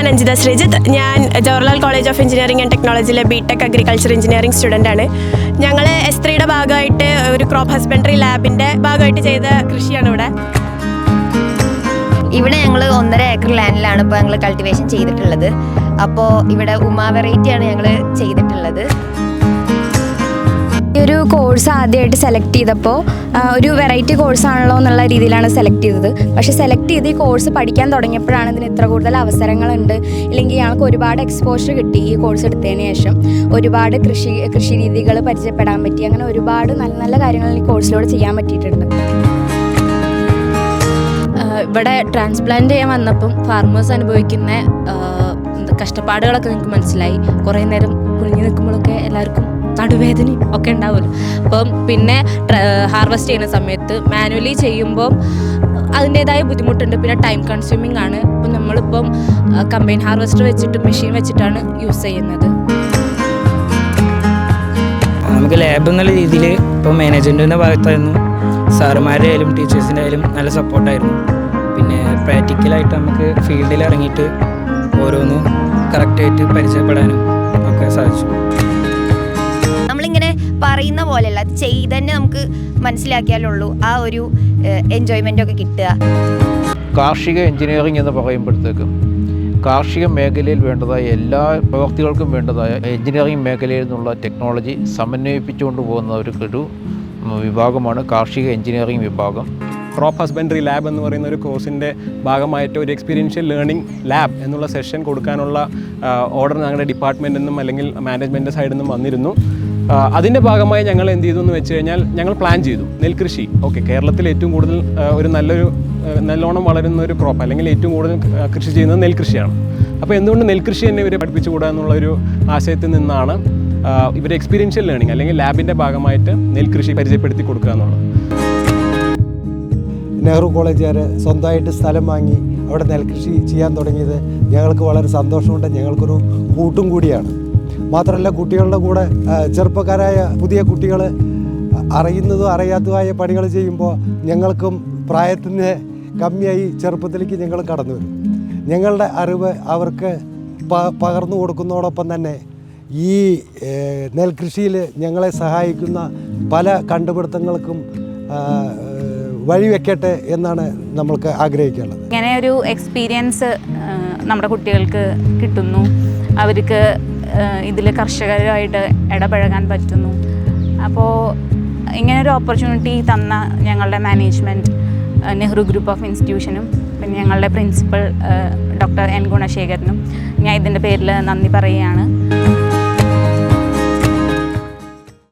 ഞാൻ അഞ്ജിത ശ്രീജിത്ത്. ഞാൻ Jawaharlal college of engineering and ടെക്നോളജിയിലെ B tech agriculture engineering student ആണ്. ഞങ്ങൾ എസ് ത്രീയുടെ ഭാഗമായിട്ട് ഒരു ക്രോപ്പ് ഹസ്ബൻഡറി ലാബിന്റെ ഭാഗമായിട്ട് ചെയ്ത കൃഷിയാണ് ഇവിടെ. ഇവിടെ ഞങ്ങൾ ഒന്നര ഏക്കർ ലാൻഡിലാണ് ഇപ്പോൾ ഞങ്ങൾ കൾട്ടിവേഷൻ ചെയ്തിട്ടുള്ളത്. അപ്പോൾ ഇവിടെ ഉമാ വെറൈറ്റിയാണ് ഞങ്ങൾ ചെയ്തിട്ടുള്ളത്. ഈ ഒരു കോഴ്സ് ആദ്യമായിട്ട് സെലക്ട് ചെയ്തപ്പോൾ ഒരു വെറൈറ്റി കോഴ്സ് ആണല്ലോ എന്നുള്ള രീതിയിലാണ് സെലക്ട് ചെയ്തത്. പക്ഷേ സെലക്ട് ചെയ്ത് ഈ കോഴ്സ് പഠിക്കാൻ തുടങ്ങിയപ്പോഴാണ് ഇതിന് ഇത്ര കൂടുതൽ അവസരങ്ങളുണ്ട്. ഇല്ലെങ്കിൽ ഞങ്ങൾക്ക് ഒരുപാട് എക്സ്പോഷർ കിട്ടി ഈ കോഴ്സ് എടുത്തതിന് ശേഷം. ഒരുപാട് കൃഷി കൃഷി രീതികൾ പരിചയപ്പെടാൻ പറ്റി. അങ്ങനെ ഒരുപാട് നല്ല നല്ല കാര്യങ്ങൾ ഈ കോഴ്സിലൂടെ ചെയ്യാൻ പറ്റിയിട്ടുണ്ട്. ഇവിടെ ട്രാൻസ്പ്ലാന്റ് ചെയ്യാൻ വന്നപ്പം ഫാർമേഴ്സ് അനുഭവിക്കുന്ന കഷ്ടപ്പാടുകളൊക്കെ നിങ്ങൾക്ക് മനസ്സിലായി. കുറേ നേരം കുനിഞ്ഞു നിൽക്കുമ്പോഴൊക്കെ എല്ലാവർക്കും നടുവേദനയും ഒക്കെ ഉണ്ടാവുമല്ലോ. അപ്പം പിന്നെ ഹാർവെസ്റ്റ് ചെയ്യുന്ന സമയത്ത് മാനുവലി ചെയ്യുമ്പം അതിന്റെതായ ബുദ്ധിമുട്ടുണ്ട്. പിന്നെ ടൈം കൺസ്യൂമിങ് ആണ്. അപ്പം നമ്മളിപ്പം കമ്പൈൻ ഹാർവെസ്റ്റർ വെച്ചിട്ട് മെഷീൻ വെച്ചിട്ടാണ് യൂസ് ചെയ്യുന്നത്. നമുക്ക് ലാബ് എന്നുള്ള രീതിയിൽ ഇപ്പോൾ മാനേജ്മെന്റിന്റെ ഭാഗത്തായിരുന്നു. സാറുമാരുടെ ആയാലും ടീച്ചേഴ്സിന്റെ ആയാലും നല്ല സപ്പോർട്ടായിരുന്നു പിന്നെ പ്രാക്ടിക്കലായിട്ട് നമുക്ക് ഫീൽഡിൽ ഇറങ്ങിയിട്ട് ഓരോന്നും കറക്റ്റായിട്ട് പരിചയപ്പെടാനും ഒക്കെ സാധിച്ചു. പറയുന്ന പോലെയല്ല അത് ചെയ്ത് തന്നെ നമുക്ക് മനസ്സിലാക്കിയാലുള്ളൂ ആ ഒരു എൻജോയ്മെന്റ് ഒക്കെ കിട്ടുക. കാർഷിക എഞ്ചിനീയറിംഗ് എന്ന് പറയുമ്പോഴത്തേക്കും കാർഷിക മേഖലയിൽ വേണ്ടതായ എല്ലാ പ്രവർത്തികൾക്കും വേണ്ടതായ എഞ്ചിനീയറിംഗ് മേഖലയിൽ നിന്നുള്ള ടെക്നോളജി സമന്വയിപ്പിച്ചുകൊണ്ട് പോകുന്ന ഒരു ഒരു വിഭാഗമാണ് കാർഷിക എഞ്ചിനീയറിംഗ് വിഭാഗം. ക്രോപ്പ് ഹസ്ബൻഡറി ലാബ് എന്ന് പറയുന്ന ഒരു കോഴ്സിന്റെ ഭാഗമായിട്ട് ഒരു എക്സ്പീരിയൻഷ്യൽ ലേണിംഗ് ലാബ് എന്നുള്ള സെഷൻ കൊടുക്കാനുള്ള ഓർഡർ ഞങ്ങളുടെ ഡിപ്പാർട്ട്മെന്റിൽ നിന്നും അല്ലെങ്കിൽ മാനേജ്മെന്റ് സൈഡിൽ നിന്നും വന്നിരുന്നു. അതിന്റെ ഭാഗമായി ഞങ്ങൾ എന്ത് ചെയ്തു എന്ന് വെച്ച് കഴിഞ്ഞാൽ ഞങ്ങൾ പ്ലാൻ ചെയ്തു. നെൽകൃഷി. ഓക്കെ കേരളത്തിൽ ഏറ്റവും കൂടുതൽ ഒരു നല്ലൊരു നല്ലോണം വളരുന്ന ഒരു ക്രോപ്പ് അല്ലെങ്കിൽ ഏറ്റവും കൂടുതൽ കൃഷി ചെയ്യുന്നത് നെൽകൃഷിയാണ്. അപ്പോൾ എന്തുകൊണ്ട് നെൽകൃഷി തന്നെ ഇവരെ പഠിപ്പിച്ചുകൂടാ എന്നുള്ളൊരു ആശയത്തിൽ നിന്നാണ് ഇവർ എക്സ്പീരിയൻഷ്യൽ ലേണിംഗ് അല്ലെങ്കിൽ ലാബിന്റെ ഭാഗമായിട്ട് നെൽകൃഷി പരിചയപ്പെടുത്തി കൊടുക്കുക എന്നുള്ളത്. നെഹ്റു കോളേജുകാർ സ്വന്തമായിട്ട് സ്ഥലം വാങ്ങി അവിടെ നെൽകൃഷി ചെയ്യാൻ തുടങ്ങിയത് ഞങ്ങൾക്ക് വളരെ സന്തോഷമുണ്ട്. ഞങ്ങൾക്കൊരു കൂട്ടും കൂടിയാണ്. മാത്രമല്ല കുട്ടികളുടെ കൂടെ ചെറുപ്പക്കാരായ പുതിയ കുട്ടികൾ അറിയുന്നതും അറിയാത്തതുമായ പണികൾ ചെയ്യുമ്പോൾ ഞങ്ങൾക്കും പ്രായത്തിന് കമ്മിയായി ചെറുപ്പത്തിലേക്ക് ഞങ്ങൾ കടന്നു വരും. ഞങ്ങളുടെ അറിവ് അവർക്ക് പകർന്നു കൊടുക്കുന്നതോടൊപ്പം തന്നെ ഈ നെൽകൃഷിയിൽ ഞങ്ങളെ സഹായിക്കുന്ന പല കണ്ടുപിടുത്തങ്ങൾക്കും വഴി വെക്കട്ടെ വഴിവെക്കട്ടെ എന്നാണ് നമ്മൾക്ക് ആഗ്രഹിക്കാനുള്ളത്. ഇങ്ങനെ ഒരു എക്സ്പീരിയൻസ് നമ്മുടെ കുട്ടികൾക്ക് കിട്ടുന്നു. അവർക്ക് ഇതിൽ കർഷകരുമായിട്ട് ഇടപഴകാൻ പറ്റുന്നു. അപ്പോൾ ഇങ്ങനൊരു ഓപ്പർച്യൂണിറ്റി തന്ന ഞങ്ങളുടെ മാനേജ്മെന്റ് നെഹ്റു ഗ്രൂപ്പ് ഓഫ് ഇൻസ്റ്റിറ്റ്യൂഷനും പിന്നെ ഞങ്ങളുടെ പ്രിൻസിപ്പൽ ഡോക്ടർ എൻ ഗുണശേഖരനും ഞാൻ ഇതിന്റെ പേരിൽ നന്ദി പറയുകയാണ്.